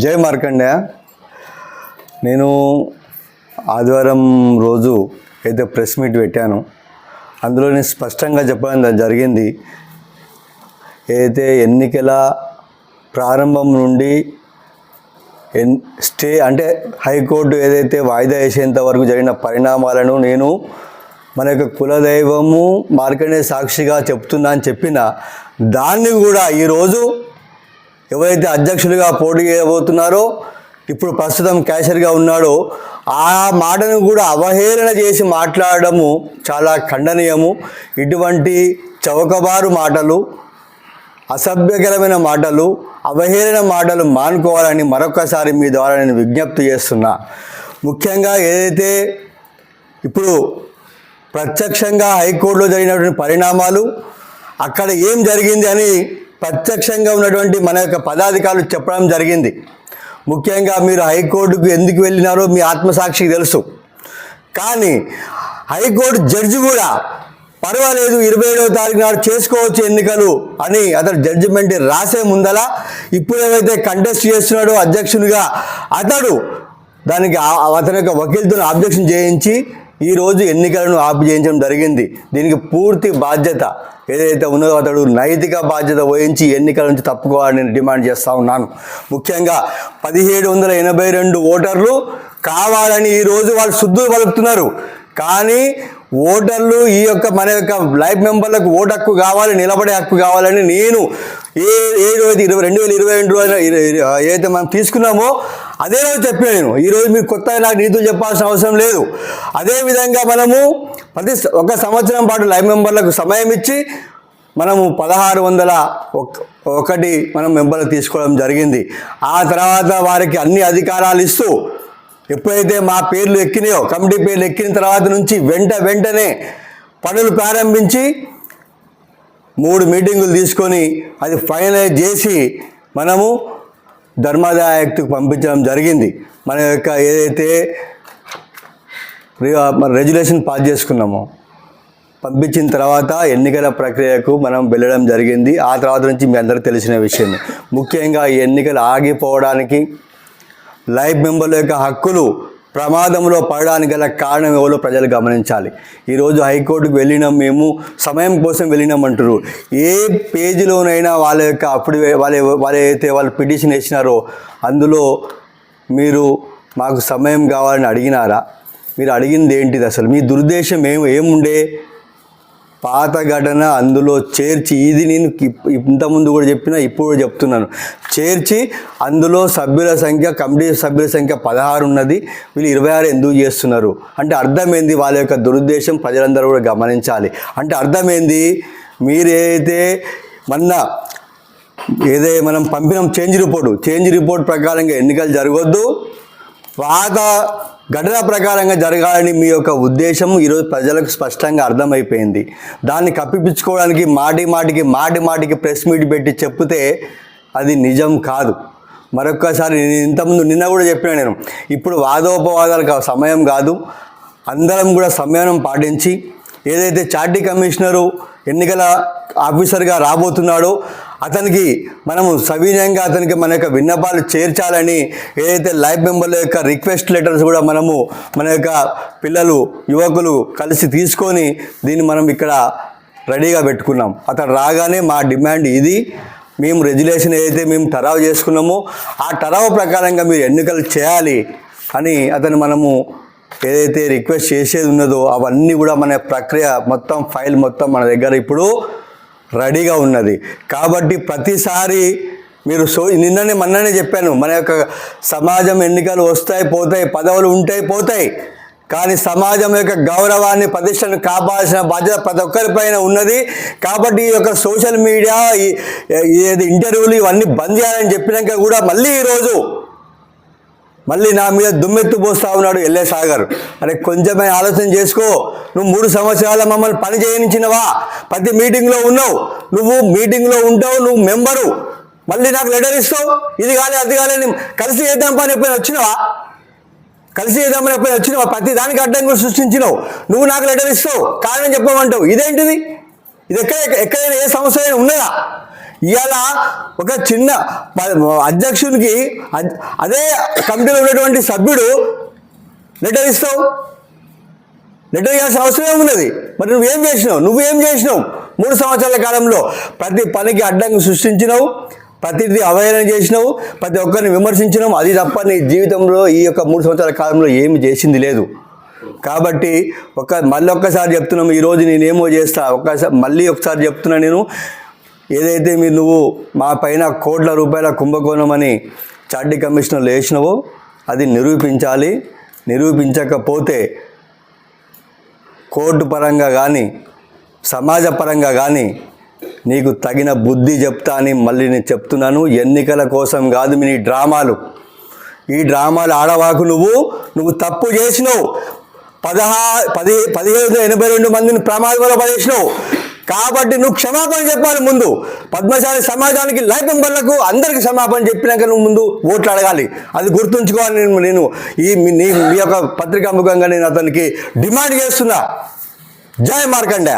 జై మార్కండేయ. నేను ఆదివారం రోజు అయితే ప్రెస్ మీట్ పెట్టాను. అందులో నేను స్పష్టంగా చెప్పడం జరిగింది. ఏదైతే ఎన్నికల ప్రారంభం నుండి ఎన్ స్టే అంటే హైకోర్టు ఏదైతే వాయిదా వేసేంత వరకు జరిగిన పరిణామాలను నేను మన యొక్క కులదైవము మార్కండే సాక్షిగా చెప్తున్నా అని చెప్పిన దాన్ని కూడా ఈరోజు ఎవరైతే అధ్యక్షులుగా పోటీ చేయబోతున్నారో ఇప్పుడు ప్రస్తుతం క్యాషర్గా ఉన్నాడో ఆ మాటను కూడా అవహేళన చేసి మాట్లాడడము చాలా ఖండనీయము. ఇటువంటి చౌకబారు మాటలు అసభ్యకరమైన మాటలు అవహేళన మాటలు మానుకోవాలని మరొకసారి మీ ద్వారా నేను విజ్ఞప్తి చేస్తున్నా. ముఖ్యంగా ఏదైతే ఇప్పుడు ప్రత్యక్షంగా హైకోర్టులో జరిగినటువంటి పరిణామాలు అక్కడ ఏం జరిగింది అని ప్రత్యక్షంగా ఉన్నటువంటి మన యొక్క పదాధికారులు చెప్పడం జరిగింది. ముఖ్యంగా మీరు హైకోర్టుకు ఎందుకు వెళ్ళినారో మీ ఆత్మసాక్షికి తెలుసు. కానీ హైకోర్టు జడ్జి కూడా పర్వాలేదు ఇరవై ఏడవ తారీఖు నాడు చేసుకోవచ్చు ఎన్నికలు అని అతడు జడ్జిమెంట్ రాసే ముందల ఇప్పుడు ఏవైతే కంటెస్ట్ చేస్తున్నాడో అధ్యక్షునిగా అతడు దానికి అతని యొక్క వకీల్తో ఆబ్జెక్షన్ చేయించి ఈరోజు ఎన్నికలను ఆపు చేయించడం జరిగింది. దీనికి పూర్తి బాధ్యత ఏదైతే ఉన్నదో అతడు నైతిక బాధ్యత వహించి ఎన్నికల నుంచి తప్పుకోవాలని నేను డిమాండ్ చేస్తూ ఉన్నాను. ముఖ్యంగా పదిహేడు వందల ఎనభై రెండు ఓటర్లు కావాలని ఈరోజు వాళ్ళు శుద్ధులు పలుకుతున్నారు. కానీ ఓటర్లు ఈ యొక్క మన యొక్క లైఫ్ మెంబర్లకు ఓటు హక్కు కావాలి నిలబడే హక్కు కావాలని నేను ఏ ఏ రోజు ఇరవై రెండు వేల ఇరవై రెండు ఏదైతే మనం తీసుకున్నామో అదే రోజు చెప్పిన నేను. ఈరోజు మీరు కొత్తగా నాకు నీతులు చెప్పాల్సిన అవసరం లేదు. అదేవిధంగా మనము ప్రతి ఒక సంవత్సరం పాటు లైవ్ మెంబర్లకు సమయం ఇచ్చి మనము పదహారు వందల ఒకటి మనం మెంబర్లు తీసుకోవడం జరిగింది. ఆ తర్వాత వారికి అన్ని అధికారాలు ఇస్తూ ఎప్పుడైతే మా పేర్లు ఎక్కినాయో కమిటీ పేర్లు ఎక్కిన తర్వాత నుంచి వెంట వెంటనే పనులు ప్రారంభించి మూడు మీటింగులు తీసుకొని అది ఫైనలైజ్ చేసి మనము ధర్మాదాయ యాక్ట్కి పంపించడం జరిగింది. మన యొక్క ఏదైతే మన రెగ్యులేషన్ పాస్ చేసుకున్నామో పంపించిన తర్వాత ఎన్నికల ప్రక్రియకు మనం వెళ్ళడం జరిగింది. ఆ తర్వాత నుంచి మీ అందరికీ తెలిసిన విషయం. ముఖ్యంగా ఈ ఎన్నికలు ఆగిపోవడానికి లైఫ్ మెంబర్ల యొక్క హక్కులు ప్రమాదంలో పడడానికి గల కారణం ఎవరో ప్రజలు గమనించాలి. ఈరోజు హైకోర్టుకు వెళ్ళినాం మేము సమయం కోసం వెళ్ళినాం అంటారు ఏ పేజీలోనైనా వాళ్ళ యొక్క అప్పుడు వాళ్ళ వాళ్ళు ఏదైతే వాళ్ళు పిటిషన్ వేసినారో అందులో మీరు మాకు సమయం కావాలని అడిగినారా? మీరు అడిగింది ఏంటిది అసలు? మీ దురుద్దేశం ఏం ఏముండే? పాత ఘటన అందులో చేర్చి ఇది నేను ఇంతకుముందు కూడా చెప్పిన ఇప్పుడు చెప్తున్నాను. చేర్చి అందులో సభ్యుల సంఖ్య కమిటీ సభ్యుల సంఖ్య పదహారు ఉన్నది. వీళ్ళు ఇరవై ఆరు ఎందుకు చేస్తున్నారు? అంటే అర్థమైంది వాళ్ళ యొక్క దురుద్దేశం ప్రజలందరూ కూడా గమనించాలి. అంటే అర్థమైంది మీరు మొన్న ఏదే మనం పంపినాం చేంజ్ రిపోర్టు. చేంజ్ రిపోర్ట్ ప్రకారంగా ఎన్నికలు జరగొద్దు. పాత ఘటన ప్రకారంగా జరగాలని మీ యొక్క ఉద్దేశం ఈరోజు ప్రజలకు స్పష్టంగా అర్థమైపోయింది. దాన్ని కప్పిపించుకోవడానికి మాటి మాటికి మాటి మాటికి ప్రెస్ మీట్ పెట్టి చెప్తే అది నిజం కాదు. మరొక్కసారి నేను ఇంతకుముందు నిన్న కూడా చెప్పినా నేను ఇప్పుడు వాదోపవాదాలకు సమయం కాదు. అందరం కూడా సంయమనం పాటించి ఏదైతే చార్టీ కమిషనరు ఎన్నికల ఆఫీసర్గా రాబోతున్నాడో అతనికి మనము సవినయంగా అతనికి మన యొక్క విన్నపాలు చేర్చాలని ఏదైతే లైఫ్ మెంబర్ల యొక్క రిక్వెస్ట్ లెటర్స్ కూడా మనము మన యొక్క పిల్లలు యువకులు కలిసి తీసుకొని దీన్ని మనం ఇక్కడ రెడీగా పెట్టుకున్నాం. అతను రాగానే మా డిమాండ్ ఇది. మేము రెజ్యులేషన్ ఏదైతే మేము టరావు చేసుకున్నామో ఆ టరావు ప్రకారంగా మీరు ఎన్నికలు చేయాలి అని అతను మనము ఏదైతే రిక్వెస్ట్ చేసేది ఉన్నదో అవన్నీ కూడా మన ప్రక్రియ మొత్తం ఫైల్ మొత్తం మన దగ్గర ఇప్పుడు రెడీగా ఉన్నది. కాబట్టి ప్రతిసారి మీరు సో నిన్ననే మొన్ననే చెప్పాను మన యొక్క సమాజం ఎన్నికలు వస్తాయి పోతాయి పదవులు ఉంటాయి పోతాయి. కానీ సమాజం యొక్క గౌరవాన్ని ప్రతిష్టను కాపాల్సిన బాధ్యత ప్రతి ఒక్కరిపైన ఉన్నది. కాబట్టి ఈ యొక్క సోషల్ మీడియా ఏది ఇంటర్వ్యూలు ఇవన్నీ బంద్ చేయాలని చెప్పినాక కూడా మళ్ళీ ఈరోజు మళ్ళీ నా మీద దుమ్మెత్తు పోస్తా ఉన్నాడు ఎల్ఏ సాగర్. అరే కొంచెమే ఆలోచన చేసుకో. నువ్వు మూడు సంవత్సరాల మమ్మల్ని పని చేయనిచ్చినవా? ప్రతి మీటింగ్లో ఉన్నావు. నువ్వు మీటింగ్లో ఉంటావు నువ్వు మెంబరు. మళ్ళీ నాకు లెటర్ ఇస్తావు. ఇది కానీ అది కానీ కలిసి చేద్దాం పని ఎప్పుడైనా వచ్చినావా? కలిసి చేద్దామని ఎప్పుడైనా వచ్చినావా? ప్రతి దానికి అడ్డంకులు సృష్టించినావు. నువ్వు నాకు లెటర్ ఇస్తావు. కారణం చెప్పమంటావు. ఇదేంటిది? ఇది ఎక్కడ ఎక్కడైనా ఏ సమస్య అయినా ఉన్నదా? ఇవాళ ఒక చిన్న అధ్యక్షునికి అదే కమిటీలో ఉన్నటువంటి సభ్యుడు లెటర్ ఇస్తావు. లెటర్ ఇవ్వాల్సిన అవసరం ఏమున్నది? మరి నువ్వేం చేసినావు? నువ్వేం చేసినావు? మూడు సంవత్సరాల కాలంలో ప్రతి పనికి అడ్డంగా సృష్టించినావు ప్రతిదీ అవహేళన చేసినావు ప్రతి ఒక్కరిని విమర్శించినావు. అది తప్ప నీ జీవితంలో ఈ యొక్క మూడు సంవత్సరాల కాలంలో ఏమి చేసింది లేదు. కాబట్టి ఒక మళ్ళీ ఒక్కసారి చెప్తున్నాము ఈరోజు నేనేమో చేస్తా ఒక్కసారి మళ్ళీ ఒకసారి చెప్తున్నా నేను. ఏదైతే మీరు నువ్వు మా పైన కోట్ల రూపాయల కుంభకోణం అని చార్టీ కమిషనర్లు వేసినవో అది నిరూపించాలి. నిరూపించకపోతే కోర్టు పరంగా కానీ సమాజ పరంగా కానీ నీకు తగిన బుద్ధి చెప్తా అని మళ్ళీ నేను చెప్తున్నాను. ఎన్నికల కోసం కాదు మీ డ్రామాలు. ఈ డ్రామాలు ఆడవాకు నువ్వు నువ్వు తప్పు చేసినావు. పదహా పది పదిహేను వందల ఎనభై రెండు మందిని ప్రమాదంలో పడేసినావు కాబట్టి నువ్వు క్షమాపణ చెప్పాలి ముందు. పద్మశాలి సమాజానికి లైఫ్ బళ్ళకు అందరికి క్షమాపణ చెప్పినాక నువ్వు ముందు ఓట్లు అడగాలి. అది గుర్తుంచుకోవాలి నేను నేను ఈ మీ- నీ యొక్క పత్రికా ముఖంగా నేను అతనికి డిమాండ్ చేస్తున్నా. జయ మార్కండ